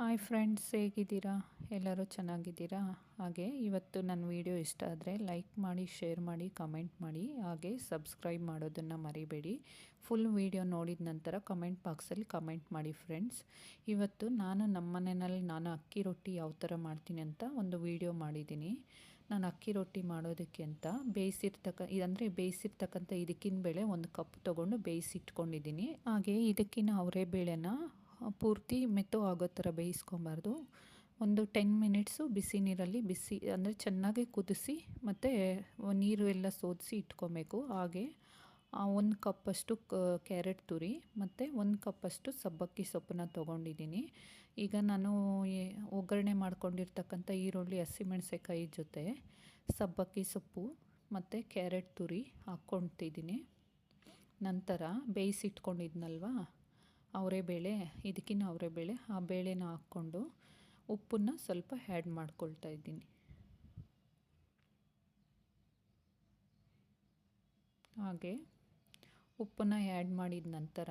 Hi friends ಹೇಗಿದ್ದೀರಾ? ಎಲ್ಲರೂ ಚೆನ್ನಾಗಿದ್ದೀರಾ? ಹಾಗೆ ಇವತ್ತು ನನ್ನ ವಿಡಿಯೋ ಇಷ್ಟ ಆದರೆ ಲೈಕ್ ಮಾಡಿ ಶೇರ್ ಮಾಡಿ ಕಮೆಂಟ್ ಮಾಡಿ, ಹಾಗೆ ಸಬ್ಸ್ಕ್ರೈಬ್ ಮಾಡೋದನ್ನು ಮರಿಬೇಡಿ. ಫುಲ್ ವಿಡಿಯೋ ನೋಡಿದ ನಂತರ ಕಮೆಂಟ್ ಬಾಕ್ಸಲ್ಲಿ ಕಮೆಂಟ್ ಮಾಡಿ ಫ್ರೆಂಡ್ಸ್ ಇವತ್ತು ನಾನು ನಮ್ಮ ಮನೆಯಲ್ಲಿ ನಾನು ಅಕ್ಕಿ ರೊಟ್ಟಿ ಯಾವ ಥರ ಮಾಡ್ತೀನಿ ಅಂತ ಒಂದು ವಿಡಿಯೋ ಮಾಡಿದ್ದೀನಿ. ನಾನು ಅಕ್ಕಿ ರೊಟ್ಟಿ ಮಾಡೋದಕ್ಕೆ ಅಂತ ಬೇಯಿಸಿರ್ತಕ್ಕ ಇದಂದರೆ ಬೇಯಿಸಿರ್ತಕ್ಕಂಥ ಇದಕ್ಕಿನ ಬೇಳೆ ಒಂದು ಕಪ್ ತೊಗೊಂಡು ಬೇಯಿಸಿಟ್ಕೊಂಡಿದ್ದೀನಿ. ಹಾಗೆ ಇದಕ್ಕಿನ ಅವರೇ ಬೇಳೆನ ಪೂರ್ತಿ ಮೆತ್ತು ಆಗೋ ಥರ ಬೇಯಿಸ್ಕೊಬಾರ್ದು. ಒಂದು ಟೆನ್ ಮಿನಿಟ್ಸು ಬಿಸಿ ನೀರಲ್ಲಿ ಬಿಸಿ, ಅಂದರೆ ಚೆನ್ನಾಗಿ ಕುದಿಸಿ ಮತ್ತು ನೀರು ಎಲ್ಲ ಸೋದಿಸಿ ಇಟ್ಕೊಬೇಕು. ಹಾಗೆ ಒಂದು ಕಪ್ಪಷ್ಟು ಕ್ಯಾರೆಟ್ ತುರಿ ಮತ್ತು ಒಂದು ಕಪ್ಪಷ್ಟು ಸಬ್ಬಕ್ಕಿ ಸೊಪ್ಪನ್ನ ತೊಗೊಂಡಿದ್ದೀನಿ. ಈಗ ನಾನು ಒಗ್ಗರಣೆ ಮಾಡ್ಕೊಂಡಿರ್ತಕ್ಕಂಥ ಈರುಳ್ಳಿ ಹಸಿಮೆಣಸೆಕಾಯಿ ಜೊತೆ ಸಬ್ಬಕ್ಕಿ ಸೊಪ್ಪು ಮತ್ತು ಕ್ಯಾರೆಟ್ ತುರಿ ಹಾಕ್ಕೊಳ್ತಿದ್ದೀನಿ. ನಂತರ ಬೇಯಿಸಿಟ್ಕೊಂಡಿದ್ನಲ್ವ? ಅವರೆಬೇಳೆ ಅವರೇ ಬೇಳೆ, ಆ ಬೇಳೆನ ಹಾಕ್ಕೊಂಡು ಉಪ್ಪನ್ನು ಸ್ವಲ್ಪ ಆ್ಯಡ್ ಮಾಡ್ಕೊಳ್ತಾ ಇದ್ದೀನಿ. ಹಾಗೆ ಉಪ್ಪನ್ನು ಆ್ಯಡ್ ಮಾಡಿದ ನಂತರ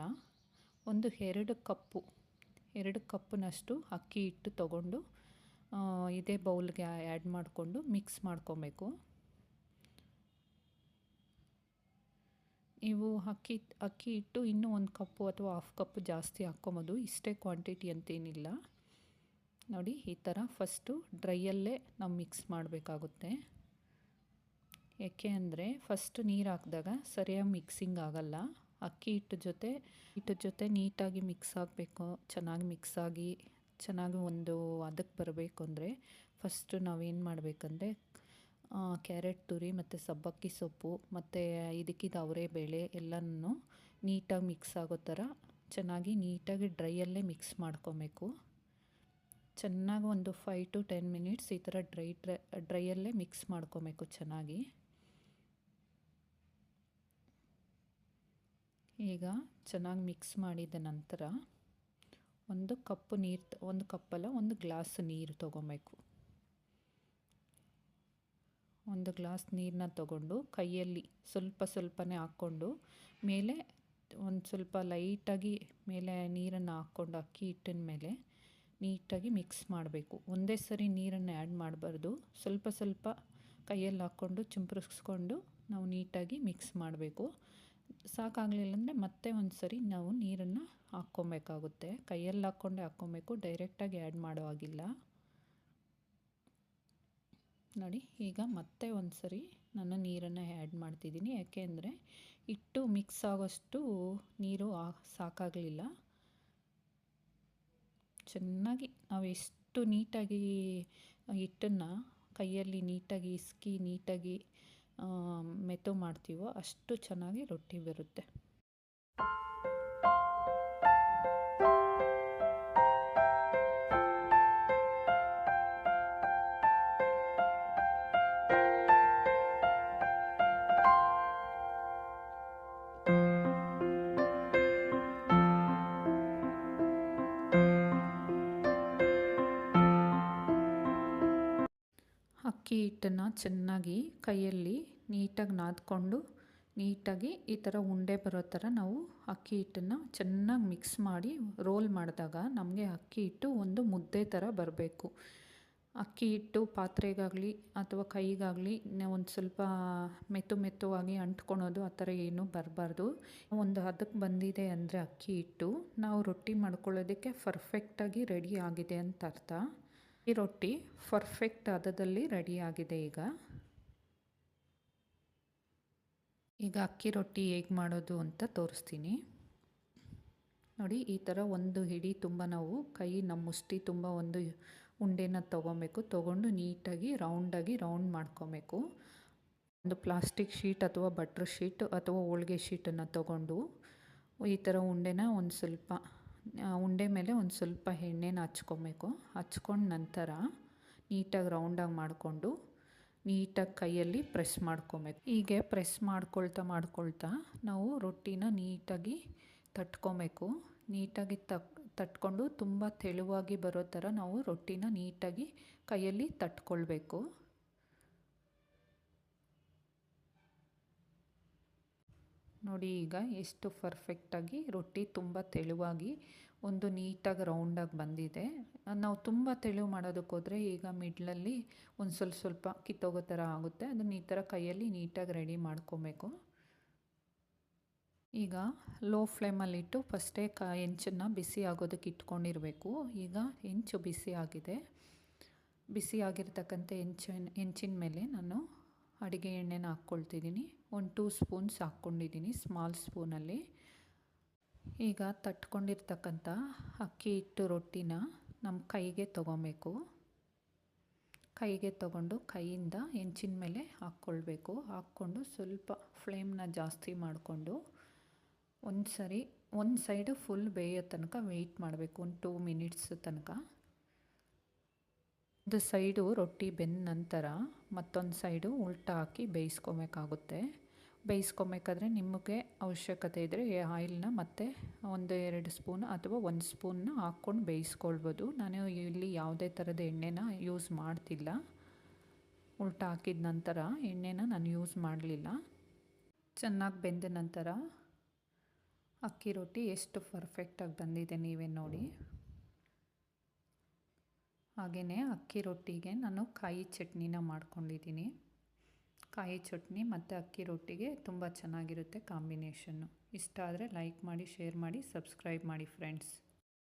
ಒಂದು ಎರಡು ಕಪ್ಪು, ಎರಡು ಕಪ್ಪಿನಷ್ಟು ಅಕ್ಕಿ ಹಿಟ್ಟು ತಗೊಂಡು ಇದೇ ಬೌಲ್ಗೆ ಆ್ಯಡ್ ಮಾಡಿಕೊಂಡು ಮಿಕ್ಸ್ ಮಾಡ್ಕೊಬೇಕು. ನೀವು ಅಕ್ಕಿ ಅಕ್ಕಿ ಇಟ್ಟು ಇನ್ನೂ ಒಂದು ಕಪ್ಪು ಅಥವಾ ಹಾಫ್ ಕಪ್ ಜಾಸ್ತಿ ಹಾಕ್ಕೊಬೋದು. ಇಷ್ಟೇ ಕ್ವಾಂಟಿಟಿ ಅಂತೇನಿಲ್ಲ. ನೋಡಿ, ಈ ಥರ ಫಸ್ಟು ಡ್ರೈಯಲ್ಲೇ ನಾವು ಮಿಕ್ಸ್ ಮಾಡಬೇಕಾಗುತ್ತೆ. ಏಕೆ ಅಂದರೆ ಫಸ್ಟ್ ನೀರು ಹಾಕಿದಾಗ ಸರಿಯಾಗಿ ಮಿಕ್ಸಿಂಗ್ ಆಗಲ್ಲ. ಅಕ್ಕಿ ಹಿಟ್ಟು ಜೊತೆ ಹಿಟ್ಟು ಜೊತೆ ನೀಟಾಗಿ ಮಿಕ್ಸ್ ಆಗಬೇಕು, ಚೆನ್ನಾಗಿ ಮಿಕ್ಸ್ ಆಗಿ, ಚೆನ್ನಾಗಿ ಒಂದು ಅದಕ್ಕೆ ಬರಬೇಕು ಅಂದರೆ ಫಸ್ಟು ನಾವೇನು ಮಾಡಬೇಕಂದ್ರೆ ಕ್ಯಾರೆಟ್ ತುರಿ ಮತ್ತು ಸಬ್ಬಕ್ಕಿ ಸೊಪ್ಪು ಮತ್ತು ಇದಕ್ಕಿದ ಅವರೇ ಬೇಳೆ ಎಲ್ಲನೂ ನೀಟಾಗಿ ಮಿಕ್ಸ್ ಆಗೋ ಥರ ಚೆನ್ನಾಗಿ ನೀಟಾಗಿ ಡ್ರೈಯಲ್ಲೇ ಮಿಕ್ಸ್ ಮಾಡ್ಕೊಬೇಕು. ಚೆನ್ನಾಗಿ ಒಂದು ಫೈವ್ ಟು ಟೆನ್ ಮಿನಿಟ್ಸ್ ಈ ಥರ ಡ್ರೈ ಡ್ರೈ, ಡ್ರೈಯಲ್ಲೇ ಮಿಕ್ಸ್ ಮಾಡ್ಕೊಬೇಕು ಚೆನ್ನಾಗಿ. ಈಗ ಚೆನ್ನಾಗಿ ಮಿಕ್ಸ್ ಮಾಡಿದ ನಂತರ ಒಂದು ಕಪ್ಪು ನೀರು, ಒಂದು ಕಪ್ಪಲ್ಲ, ಒಂದು ಗ್ಲಾಸ್ ನೀರು ತೊಗೊಬೇಕು. ಒಂದು ಗ್ಲಾಸ್ ನೀರನ್ನ ತಗೊಂಡು ಕೈಯಲ್ಲಿ ಸ್ವಲ್ಪ ಸ್ವಲ್ಪನೇ ಹಾಕ್ಕೊಂಡು ಮೇಲೆ ಒಂದು ಸ್ವಲ್ಪ ಲೈಟಾಗಿ ಮೇಲೆ ನೀರನ್ನು ಹಾಕ್ಕೊಂಡು ಅಕ್ಕಿ ಹಿಟ್ಟಿನ ಮೇಲೆ ನೀಟಾಗಿ ಮಿಕ್ಸ್ ಮಾಡಬೇಕು. ಒಂದೇ ಸರಿ ನೀರನ್ನು ಆ್ಯಡ್ ಮಾಡಬಾರ್ದು. ಸ್ವಲ್ಪ ಸ್ವಲ್ಪ ಕೈಯಲ್ಲಿ ಹಾಕ್ಕೊಂಡು ಚಿಂಪರಿಸ್ಕೊಂಡು ನಾವು ನೀಟಾಗಿ ಮಿಕ್ಸ್ ಮಾಡಬೇಕು. ಸಾಕಾಗಲಿಲ್ಲ ಅಂದರೆ ಮತ್ತೆ ಒಂದು ಸರಿ ನಾವು ನೀರನ್ನು ಹಾಕ್ಕೊಬೇಕಾಗುತ್ತೆ. ಕೈಯಲ್ಲಿ ಹಾಕ್ಕೊಂಡೇ ಹಾಕ್ಕೊಬೇಕು. ಡೈರೆಕ್ಟಾಗಿ ಆ್ಯಡ್ ಮಾಡೋ ಹಾಗಿಲ್ಲ. ನೋಡಿ, ಈಗ ಮತ್ತೆ ಒಂದು ಸರಿ ನಾನು ನೀರನ್ನು ಆ್ಯಡ್ ಮಾಡ್ತಿದ್ದೀನಿ. ಯಾಕೆ ಅಂದರೆ ಇಟ್ಟು ಮಿಕ್ಸ್ ಆಗೋಷ್ಟು ನೀರು ಸಾಕಾಗಲಿಲ್ಲ. ಚೆನ್ನಾಗಿ ನಾವು ಎಷ್ಟು ನೀಟಾಗಿ, ಹಿಟ್ಟನ್ನು ಕೈಯಲ್ಲಿ ನೀಟಾಗಿ ಇಸ್ಕಿ, ನೀಟಾಗಿ ಮೆತು ಮಾಡ್ತೀವೋ ಅಷ್ಟು ಚೆನ್ನಾಗಿ ರೊಟ್ಟಿ ಬರುತ್ತೆ. ಹಿಟ್ಟನ್ನು ಚೆನ್ನಾಗಿ ಕೈಯಲ್ಲಿ ನೀಟಾಗಿ ನಾದ್ಕೊಂಡು ನೀಟಾಗಿ ಈ ಥರ ಉಂಡೆ ಬರೋ ಥರ ನಾವು ಅಕ್ಕಿ ಹಿಟ್ಟನ್ನು ಚೆನ್ನಾಗಿ ಮಿಕ್ಸ್ ಮಾಡಿ ರೋಲ್ ಮಾಡಿದಾಗ ನಮಗೆ ಅಕ್ಕಿ ಹಿಟ್ಟು ಒಂದು ಮುದ್ದೆ ಥರ ಬರಬೇಕು. ಅಕ್ಕಿ ಹಿಟ್ಟು ಪಾತ್ರೆಗಾಗಲಿ ಅಥವಾ ಕೈಗಾಗಲಿ ಒಂದು ಸ್ವಲ್ಪ ಮೆತ್ತು ಮೆತ್ತುವಾಗಿ ಅಂಟ್ಕೊಳೋದು ಆ ಥರ ಏನೂ ಬರಬಾರ್ದು. ಒಂದು ಹದಕ್ಕೆ ಬಂದಿದೆ ಅಂದರೆ ಅಕ್ಕಿ ಹಿಟ್ಟು, ನಾವು ರೊಟ್ಟಿ ಮಾಡ್ಕೊಳ್ಳೋದಕ್ಕೆ ಪರ್ಫೆಕ್ಟಾಗಿ ರೆಡಿ ಆಗಿದೆ ಅಂತ ಅರ್ಥ. ಈ ರೊಟ್ಟಿ ಪರ್ಫೆಕ್ಟ್ ಹದದಲ್ಲಿ ರೆಡಿಯಾಗಿದೆ ಈಗ. ಈಗ ಅಕ್ಕಿ ರೊಟ್ಟಿ ಹೇಗೆ ಮಾಡೋದು ಅಂತ ತೋರಿಸ್ತೀನಿ. ನೋಡಿ, ಈ ಥರ ಒಂದು ಹಿಡಿ ತುಂಬ ನಾವು ಕೈ ನಮ್ಮ ಮುಷ್ಟಿ ತುಂಬ ಒಂದು ಉಂಡೆನ ತೊಗೊಬೇಕು. ತೊಗೊಂಡು ನೀಟಾಗಿ ರೌಂಡಾಗಿ ರೌಂಡ್ ಮಾಡ್ಕೊಬೇಕು. ಒಂದು ಪ್ಲಾಸ್ಟಿಕ್ ಶೀಟ್ ಅಥವಾ ಬಟ್ರ್ ಶೀಟ್ ಅಥವಾ ಹೋಳ್ಗೆ ಶೀಟನ್ನು ತೊಗೊಂಡು ಈ ಥರ ಉಂಡೆನ ಒಂದು ಸ್ವಲ್ಪ ಉಂಡೆ ಮೇಲೆ ಒಂದು ಸ್ವಲ್ಪ ಎಣ್ಣೆನ ಹಚ್ಕೊಬೇಕು. ಹಚ್ಕೊಂಡ ನಂತರ ನೀಟಾಗಿ ರೌಂಡಾಗಿ ಮಾಡಿಕೊಂಡು ನೀಟಾಗಿ ಕೈಯಲ್ಲಿ ಪ್ರೆಸ್ ಮಾಡ್ಕೊಬೇಕು. ಹೀಗೆ ಪ್ರೆಸ್ ಮಾಡ್ಕೊಳ್ತಾ ಮಾಡ್ಕೊಳ್ತಾ ನಾವು ರೊಟ್ಟಿನ ನೀಟಾಗಿ ತಟ್ಕೊಬೇಕು. ನೀಟಾಗಿ ತಕ್, ತಟ್ಕೊಂಡು ತುಂಬ ತೆಳುವಾಗಿ ಬರೋ ಥರ ನಾವು ರೊಟ್ಟಿನ ನೀಟಾಗಿ ಕೈಯಲ್ಲಿ ತಟ್ಕೊಳ್ಬೇಕು. ನೋಡಿ ಈಗ ಎಷ್ಟು ಪರ್ಫೆಕ್ಟಾಗಿ ರೊಟ್ಟಿ ತುಂಬ ತೆಳುವಾಗಿ ಒಂದು ನೀಟಾಗಿ ರೌಂಡಾಗಿ ಬಂದಿದೆ. ನಾವು ತುಂಬ ತೆಳು ಮಾಡೋದಕ್ಕೆ ಹೋದರೆ ಈಗ ಮಿಡ್ಲಲ್ಲಿ ಒಂದು ಸ್ವಲ್ಪ ಸ್ವಲ್ಪ ಕಿತ್ತೋಗೋ ಥರ ಆಗುತ್ತೆ. ಅದನ್ನು ಈ ಥರ ಕೈಯಲ್ಲಿ ನೀಟಾಗಿ ರೆಡಿ ಮಾಡ್ಕೊಬೇಕು. ಈಗ ಲೋ ಫ್ಲೇಮಲ್ಲಿಟ್ಟು ಫಸ್ಟೇ ಕ ಹೆಂಚನ್ನು ಬಿಸಿ ಆಗೋದಕ್ಕೆ ಇಟ್ಕೊಂಡಿರಬೇಕು. ಈಗ ಹೆಂಚು ಬಿಸಿ ಆಗಿದೆ. ಬಿಸಿ ಆಗಿರ್ತಕ್ಕಂಥ ಹೆಂಚಿನ ಹೆಂಚಿನ ಮೇಲೆ ನಾನು ಅಡುಗೆ ಎಣ್ಣೆನ ಹಾಕ್ಕೊಳ್ತಿದ್ದೀನಿ. ಒಂದು ಟೂ ಸ್ಪೂನ್ಸ್ ಹಾಕ್ಕೊಂಡಿದ್ದೀನಿ, ಸ್ಮಾಲ್ ಸ್ಪೂನಲ್ಲಿ. ಈಗ ತಟ್ಕೊಂಡಿರ್ತಕ್ಕಂಥ ಅಕ್ಕಿ ಹಿಟ್ಟು ರೊಟ್ಟಿನ ನಮ್ಮ ಕೈಗೆ ತೊಗೊಬೇಕು. ಕೈಗೆ ತಗೊಂಡು ಕೈಯಿಂದ ಹೆಂಚಿನ ಮೇಲೆ ಹಾಕ್ಕೊಳ್ಬೇಕು. ಹಾಕ್ಕೊಂಡು ಸ್ವಲ್ಪ ಫ್ಲೇಮ್ನ ಜಾಸ್ತಿ ಮಾಡಿಕೊಂಡು ಒಂದು ಸರಿ ಒಂದು ಸೈಡು ಫುಲ್ ಬೇಯೋ ತನಕ ವೆಯ್ಟ್ ಮಾಡಬೇಕು. ಒಂದು ಟೂ ಮಿನಿಟ್ಸ್ ತನಕ. ಒಂದು ಸೈಡು ರೊಟ್ಟಿ ಬೆಂದ ನಂತರ ಮತ್ತೊಂದು ಸೈಡು ಉಲ್ಟಾ ಹಾಕಿ ಬೇಯಿಸ್ಕೊಬೇಕಾಗುತ್ತೆ. ಬೇಯಿಸ್ಕೊಬೇಕಾದ್ರೆ ನಿಮಗೆ ಅವಶ್ಯಕತೆ ಇದ್ದರೆ ಆಯಿಲ್ನ ಮತ್ತೆ ಒಂದು ಎರಡು ಸ್ಪೂನ್ ಅಥವಾ ಒಂದು ಸ್ಪೂನ್ನ ಹಾಕ್ಕೊಂಡು ಬೇಯಿಸ್ಕೊಳ್ಬೋದು. ನಾನು ಇಲ್ಲಿ ಯಾವುದೇ ಥರದ ಎಣ್ಣೆನ ಯೂಸ್ ಮಾಡ್ತಿಲ್ಲ. ಉಲ್ಟಾ ಹಾಕಿದ ನಂತರ ಎಣ್ಣೆನ ನಾನು ಯೂಸ್ ಮಾಡಲಿಲ್ಲ. ಚೆನ್ನಾಗಿ ಬೆಂದ ನಂತರ ಅಕ್ಕಿ ರೊಟ್ಟಿ ಎಷ್ಟು ಪರ್ಫೆಕ್ಟಾಗಿ ಬಂದಿದೆ ನೀವೇ ನೋಡಿ. ಹಾಗೆಯೇ ಅಕ್ಕಿ ರೊಟ್ಟಿಗೆ ನಾನು ಕಾಯಿ ಚಟ್ನಿನ ಮಾಡ್ಕೊಂಡಿದ್ದೀನಿ. ಕಾಯಿ ಚಟ್ನಿ ಮತ್ತು ಅಕ್ಕಿ ರೊಟ್ಟಿಗೆ ತುಂಬ ಚೆನ್ನಾಗಿರುತ್ತೆ ಕಾಂಬಿನೇಷನ್ನು. ಇಷ್ಟ ಆದರೆ ಲೈಕ್ ಮಾಡಿ, ಶೇರ್ ಮಾಡಿ, ಸಬ್ಸ್ಕ್ರೈಬ್ ಮಾಡಿ ಫ್ರೆಂಡ್ಸ್